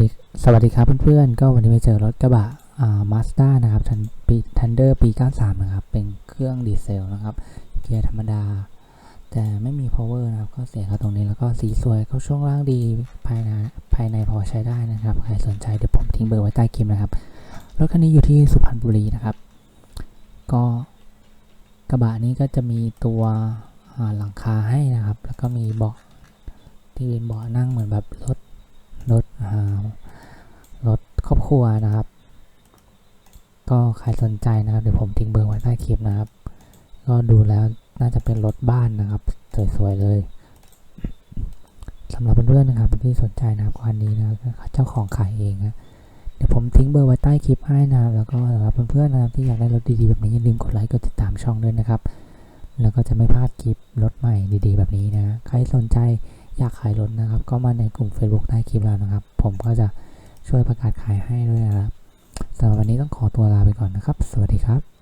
ดีสวัสดีครับเพื่อนๆ ก็วันนี้ไปเจอรถกระบะอ่ามาสด้านะครับทันปีทันเดอร์ปี 93 นะครับ เป็นเครื่องดีเซลนะครับ เกียร์ธรรมดา แต่ไม่มี power นะครับ ก็เสียเขาตรงนี้แล้วก็สีสวยเขาช่วงล่างดีภายในภายในพอใช้ได้นะครับ ใครสนใจเดี๋ยวผมทิ้งเบอร์ไว้ใต้คลิปนะครับ รถคันนี้อยู่ที่สุพรรณบุรีนะครับ ก็กระบะนี้ก็จะมีตัวหลังคาให้นะครับ แล้วก็มีเบาะที่เป็นเบาะนั่งเหมือนแบบรถ รอบครัวนะครับ ก็ใครสนใจนะครับเดี๋ยวผมทิ้งเบอร์ไว้ใต้คลิปนะครับ ก็ดูแล้วน่าจะเป็นรถบ้านนะครับสวยๆเลยสำหรับเพื่อนๆนะครับที่สนใจนะครับคันนี้นะครับเจ้าของขายเองนะเดี๋ยวผมทิ้งเบอร์ไว้ใต้คลิปให้นะครับแล้วก็สำหรับเพื่อนๆนะครับที่อยากได้รถดีๆแบบนี้อย่าลืมกดไลค์กดติดตามช่องด้วยนะครับ แล้วก็จะไม่พลาดคลิปรถใหม่ดีๆ แบบนี้นะใครสนใจอยากขายรถนะครับ ก็มาในกลุ่ม Facebook ใต้คลิปแล้วนะครับ ผมก็จะ ช่วยประกาศขายให้ด้วยนะครับสำหรับวันนี้ต้องขอตัวลาไปก่อนนะครับ สวัสดีครับ